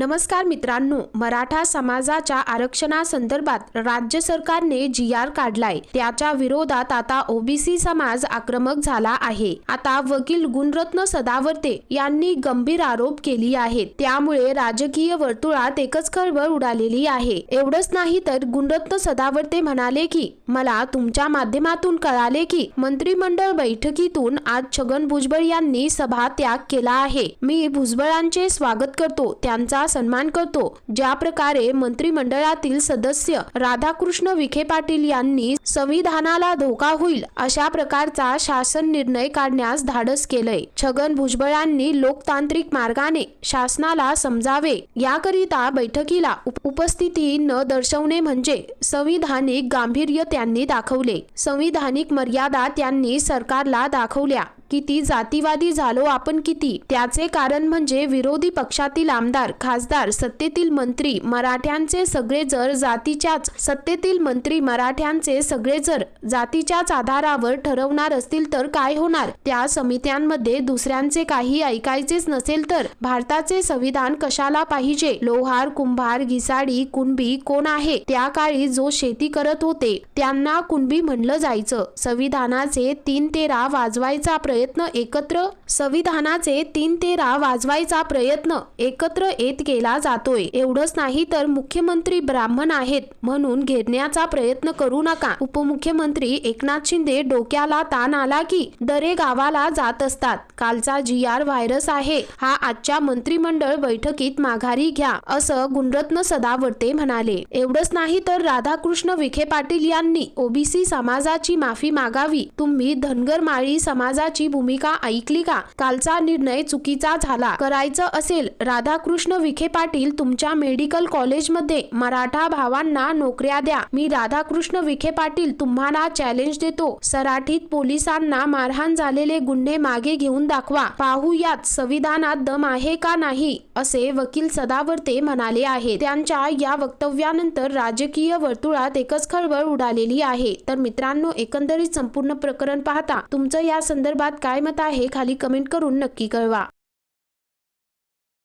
नमस्कार मित्रांनो मराठा समाजाच्या आरक्षणासंदर्भात राज्य सरकारने जी आर काढलाय. त्याच्या विरोधात आता ओबीसी समाज आक्रमक झाला आहे. आता वकील गुणरत्न सदावर्ते यांनी गंभीर आरोप केली आहेत. त्यामुळे राजकीय वर्तुळात एकच खळबळ उडालेली आहे. एवढंच नाही तर गुणरत्न सदावर्ते म्हणाले की मला तुमच्या माध्यमातून कळाले की मंत्रिमंडळ बैठकीतून आज छगन भुजबळ यांनी सभा त्याग केला आहे. मी भुजबळांचे स्वागत करतो. त्यांचा सन्मान करतो. ज्या प्रकारे मंत्रिमंडळातील सदस्य राधाकृष्ण विखे पाटील यांनी संविधानाला धोका होईल अशा प्रकारचा शासन निर्णय काढण्यास धाडस केलंय. छगन भुजबळांनी लोकतांत्रिक मार्गाने शासनाला समजावे याकरिता बैठकीला उपस्थिती न दर्शवणे म्हणजे संविधानिक गांभीर्य त्यांनी दाखवले. संविधानिक मर्यादा त्यांनी सरकारला दाखवल्या. किती जातीवादी झालो आपण किती? त्याचे कारण म्हणजे विरोधी पक्षातील आमदार खासदार सत्तेतील मंत्री मराठ्यांचे सगळे जर जातीच्याच सत्तेतील मंत्री मराठ्यांचे सगळे जर जातीच्याच आधारावर ठरवणार असतील तर काय होणार? त्या समित्यांमध्ये दुसऱ्यांचे काही ऐकायचेच नसेल तर भारताचे संविधान कशाला पाहिजे? लोहार कुंभार घिसाडी कुणबी कोण आहे? त्या काळी जो शेती करत होते त्यांना कुणबी म्हणलं जायचं. संविधानाचे तीन तेरा वाजवायचा प्रयत्न एकत्र संविधानाचे तीन तेरा वाजवायचा प्रयत्न एकत्र येत केला जातोय. एवढंच नाही तर मुख्यमंत्री ब्राह्मण आहेत म्हणून घेरण्याचा प्रयत्न करू नका. उपमुख्यमंत्री एकनाथ शिंदे डोक्याला ताण आला की दरे गावाला जात असतात. कालचा जी आर व्हायरस आहे हा आजच्या मंत्रिमंडळ बैठकीत माघारी घ्या असं गुणरत्न सदावर्ते म्हणाले. एवढंच नाही तर राधाकृष्ण विखे पाटील यांनी ओबीसी समाजाची माफी मागावी. तुम्ही धनगर माळी समाजाची भूमिका ऐकली का? कालचा निर्णय चुकीचा झाला. करायचं असेल राधाकृष्ण विखे पाटील तुमच्या मेडिकल कॉलेजमध्ये मराठा भावांना नोकऱ्या द्या. मी राधाकृष्ण विखे पाटील तुम्हाला चॅलेंज देतो. सराठीत पोलिसांना मारहाण झालेले गुन्हे मागे घेऊन दाखवा. पाहूयात संविधानात दम आहे का नाही असे वकील सदावर्ते म्हणाले आहे त्यांच्या या वक्तव्यानंतर राजकीय वर्तुळात एकच खळबळ उडालेली आहे. तर मित्रांनो एकंदरीत संपूर्ण प्रकरण पाहता तुमचं या संदर्भात काय मत आहे खाली कमेंट करून नक्की कळवा.